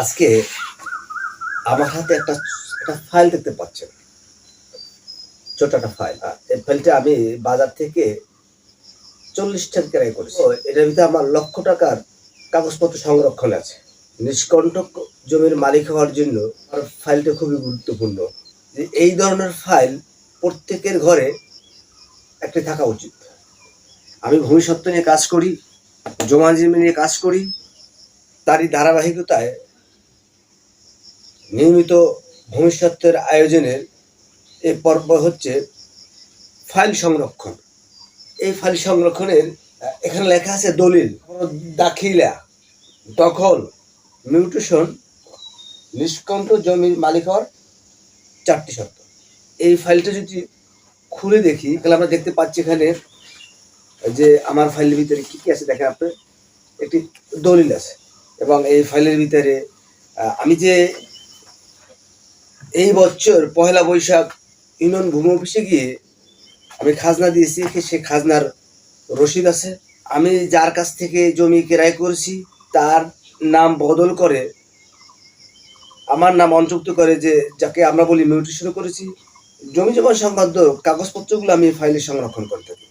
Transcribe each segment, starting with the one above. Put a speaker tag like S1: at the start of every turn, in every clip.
S1: আজকে আমার হাতে একটা একটা ফাইল দেখতে পাচ্ছেন। ছোট একটা ফাইল এই ফাইলটা আমি বাজার থেকে চল্লিশ টাকা ক্রয় করেছি। এটার ভিতরে আমার লক্ষ টাকার কাগজপত্র সংরক্ষণ আছে। নিষ্কণ্টক জমির মালিক হওয়ার জন্য আমার ফাইলটা খুবই গুরুত্বপূর্ণ। এই ধরনের ফাইল প্রত্যেকের ঘরে একটি থাকা উচিত। আমি ভবিষ্যৎ নিয়ে কাজ করি জমাজমি নিয়ে কাজ করি তারই ধারাবাহিকতায় নিয়মিত ভবিষ্যতের আয়োজনের এই পর্ব হচ্ছে ফাইল সংরক্ষণ। এই ফাইল সংরক্ষণের, এখানে লেখা আছে দলিল, দাখিলা, দখল, মিউটেশন, নিষ্কণ্ঠ জমির মালিক হওয়ার চারটি শর্ত। এই ফাইলটা যদি খুলে দেখি, তাহলে আমরা দেখতে পাচ্ছি এখানে যে আমার ফাইলের ভিতরে কী কী আছে দেখেন আপনি? একটি দলিল আছে। এবং এই ফাইলের ভিতরে আমি যে এই বছর পহেলা বৈশাখ ইউনিয়ন ভূমি অফিসে গিয়ে আমি খাজনা দিয়েছি সে খাজনার রসিদ আছে। আমি যার কাছ থেকে জমি ক্রয় করেছি, তার নাম বদল করে, আমার নাম অন্তর্ভুক্ত করে যে, যাকে আমরা বলি মিউটেশন করেছি, জমি জমা সংক্রান্ত কাগজপত্রগুলো আমি ফাইলে সংরক্ষণ করতে থাকি।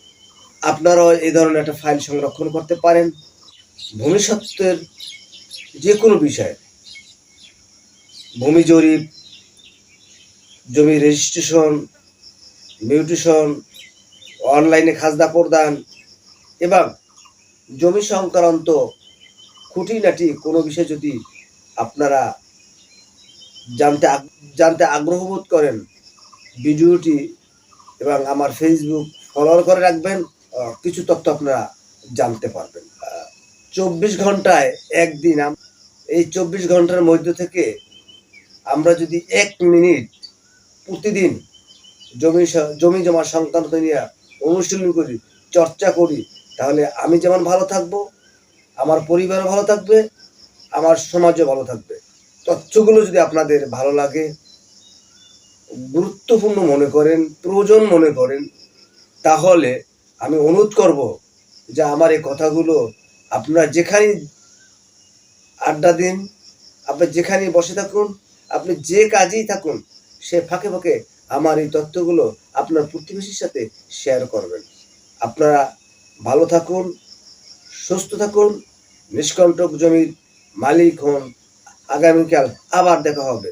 S1: আপনারাও এই ধরনের একটা ফাইল সংরক্ষণ করতে পারেন। ভবিষ্যতের যে কোনো বিষয়ে। ভূমি জরিপ, জমি রেজিস্ট্রেশন মিউটেশন অনলাইনে খাজনা প্রদান, এবং জমি সংক্রান্ত খুঁটিনাটি কোনো বিষয়ে যদি আপনারা জানতে জানতে আগ্রহ বোধ করেন, ভিডিওটি এবং আমার ফেসবুক ফলো করে রাখবেন কিছু তথ্য আপনারা জানতে পারবেন। চব্বিশ ঘন্টায় একদিন এই চব্বিশ ঘণ্টার মধ্য থেকে আমরা যদি এক মিনিট প্রতিদিন জমি জমি জমা সংক্রান্ত নিয়ে অনুশীলন করি, চর্চা করি, তাহলে আমি যেমন ভালো থাকব, আমার পরিবারও ভালো থাকবে, আমার সমাজও ভালো থাকবে। তথ্যগুলো যদি আপনাদের ভালো লাগে, গুরুত্বপূর্ণ মনে করেন, প্রয়োজন মনে করেন, তাহলে আমি অনুরোধ করব যে আমার এই কথাগুলো আপনারা যেখানে আড্ডা দিন, আপনি যেখানে বসে থাকুন, আপনি যে কাজেই থাকুন, সে ফাঁকে ফাঁকে আমার এই তথ্যগুলো আপনার প্রতিবেশীর সাথে শেয়ার করবেন। আপনারা ভালো থাকুন, সুস্থ থাকুন, নিষ্কণ্টক জমির মালিক হন। আগামীকাল আবার দেখা হবে।